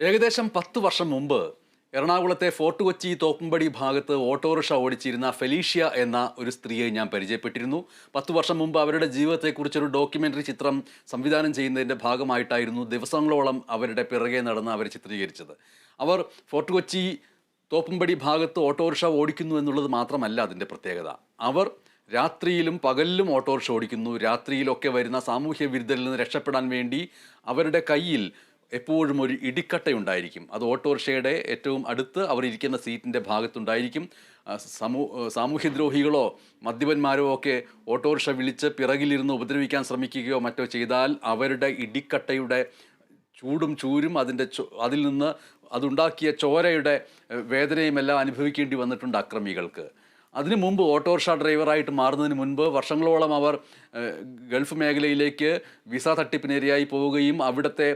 ഏകദേശം പത്ത് വർഷം മുമ്പ് എറണാകുളത്തെ ഫോർട്ട് കൊച്ചി തോപ്പുംപടി ഭാഗത്ത് ഓട്ടോറിക്ഷ ഓടിച്ചിരുന്ന ഫെലീഷ്യ എന്ന ഒരു സ്ത്രീയെ ഞാൻ പരിചയപ്പെട്ടിരുന്നു. പത്ത് വർഷം മുമ്പ് അവരുടെ ജീവിതത്തെക്കുറിച്ചൊരു ഡോക്യുമെന്ററി ചിത്രം സംവിധാനം ചെയ്യുന്നതിന്റെ ഭാഗമായിട്ടായിരുന്നു ദിവസങ്ങളോളം അവരുടെ പിറകെ നടന്ന് അവർ ചിത്രീകരിച്ചത്. അവർ ഫോർട്ട് കൊച്ചി തോപ്പുംപടി ഭാഗത്ത് ഓട്ടോറിക്ഷ ഓടിക്കുന്നു എന്നുള്ളത് മാത്രമല്ല അതിന്റെ പ്രത്യേകത. അവർ രാത്രിയിലും പകലിലും ഓട്ടോറിക്ഷ ഓടിക്കുന്നു. രാത്രിയിലൊക്കെ വരുന്ന സാമൂഹ്യ വിരുദ്ധരിൽ നിന്ന് രക്ഷപ്പെടാൻ വേണ്ടി അവരുടെ കയ്യിൽ എപ്പോഴും ഒരു ഇടിക്കട്ടയുണ്ടായിരിക്കും. അത് ഓട്ടോറിക്ഷയുടെ ഏറ്റവും അടുത്ത് അവർ ഇരിക്കുന്ന സീറ്റിന്റെ ഭാഗത്തുണ്ടായിരിക്കും സമൂ സാമൂഹ്യദ്രോഹികളോ മദ്യപന്മാരോ ഒക്കെ ഓട്ടോറിക്ഷ വിളിച്ച് പിറകിലിരുന്ന് ഉപദ്രവിക്കാൻ ശ്രമിക്കുകയോ മറ്റോ ചെയ്താൽ അവരുടെ ഇടിക്കട്ടയുടെ ചൂടും ചൂരും അതിന്റെ അതിൽ നിന്ന് അതുണ്ടാക്കിയ ചോരയുടെ വേദനയുമെല്ലാം അനുഭവിക്കേണ്ടി വന്നിട്ടുണ്ട് അക്രമികൾക്ക്. അതിനു മുമ്പ് ഓട്ടോറിക്ഷ ഡ്രൈവറായിട്ട് മാറുന്നതിന് മുൻപ് വർഷങ്ങളോളം അവർ ഗൾഫ് മേഖലയിലേക്ക് വിസ തട്ടിപ്പിനിരയായി പോവുകയും അവിടുത്തെ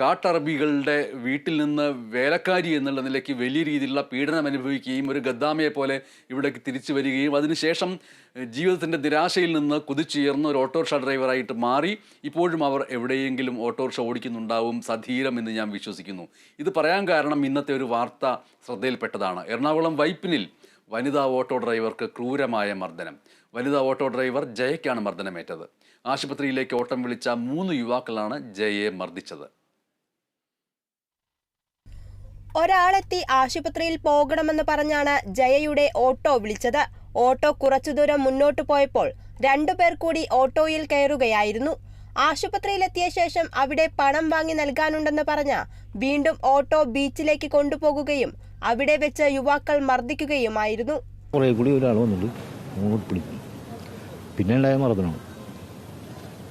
കാട്ടറബികളുടെ വീട്ടിൽ നിന്ന് വേലക്കാരി എന്നുള്ള നിലയ്ക്ക് വലിയ രീതിയിലുള്ള പീഡനം അനുഭവിക്കുകയും ഒരു ഗദ്ദാമയെ പോലെ ഇവിടേക്ക് തിരിച്ചു വരികയും അതിനുശേഷം ജീവിതത്തിന്റെ നിരാശയിൽ നിന്ന് കുതിച്ചുയർന്ന ഒരു ഓട്ടോറിക്ഷ ഡ്രൈവറായിട്ട് മാറി ഇപ്പോഴും അവർ എവിടെയെങ്കിലും ഓട്ടോറിക്ഷ ഓടിക്കുന്നുണ്ടാവും സധീരം എന്ന് ഞാൻ വിശ്വസിക്കുന്നു. ഇത് പറയാൻ കാരണം ഇന്നത്തെ ഒരു വാർത്ത ശ്രദ്ധയിൽപ്പെട്ടതാണ്. എറണാകുളം വൈപ്പിനിൽ വനിതാ ഓട്ടോ ഡ്രൈവർക്ക് ക്രൂരമായ മർദ്ദനം. വനിതാ ഓട്ടോ ഡ്രൈവർ ജയയ്ക്കാണ് മർദ്ദനമേറ്റത്. ആശുപത്രിയിലേക്ക് ഓട്ടം വിളിച്ച മൂന്ന് യുവാക്കളാണ് ജയയെ മർദ്ദിച്ചത്. ഒരാളെത്തി ആശുപത്രിയിൽ പോകണമെന്ന് പറഞ്ഞാണ് ജയയുടെ ഓട്ടോ വിളിച്ചത്. ഓട്ടോ കുറച്ചു ദൂരം മുന്നോട്ട് പോയപ്പോൾ രണ്ടുപേർ കൂടി ഓട്ടോയിൽ കയറുകയായിരുന്നു. ആശുപത്രിയിലെത്തിയ ശേഷം അവിടെ പണം വാങ്ങി നൽകാനുണ്ടെന്ന് പറഞ്ഞ വീണ്ടും ഓട്ടോ ബീച്ചിലേക്ക് കൊണ്ടുപോകുകയും അവിടെ വെച്ച് യുവാക്കൾ മർദ്ദിക്കുകയുമായിരുന്നു. കുറേ കൂടി പിന്നെ മർദ്ദനം.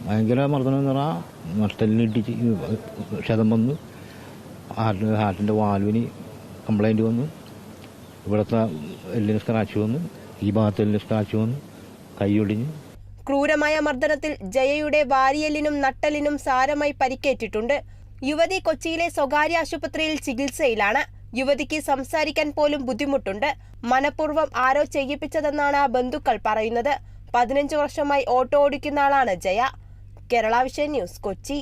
ഭയങ്കര മർദ്ദനം എന്ന് പറഞ്ഞാൽ നഷ്ടലിനിട്ടിച്ച് ക്ഷതം വന്ന് ഹാർട്ട് ഹാർട്ടിന്റെ വാൽവിന് കംപ്ലൈന്റ് വന്നു ഇവിടുത്തെ എല്ലിന് സ്ക്രാച്ച് വന്നു ഈ ഭാഗത്ത് എല്ലിന് സ്ക്രാച്ച് വന്നു കൈ ഒടിഞ്ഞ് ക്രൂരമായ മർദ്ദനത്തിൽ ജയയുടെ വാരിയലിനും നട്ടലിനും സാരമായി പരിക്കേറ്റിട്ടുണ്ട്. യുവതി കൊച്ചിയിലെ സ്വകാര്യ ആശുപത്രിയിൽ ചികിത്സയിലാണ്. യുവതിക്ക് സംസാരിക്കാൻ പോലും ബുദ്ധിമുട്ടുണ്ട്. മനഃപൂർവം ആരോ ചെയ്യിപ്പിച്ചതെന്നാണ് ബന്ധുക്കൾ പറയുന്നത്. പതിനഞ്ച് വർഷമായി ഓട്ടോ ഓടിക്കുന്ന ആളാണ് Jaya. Kerala vision news Kochi.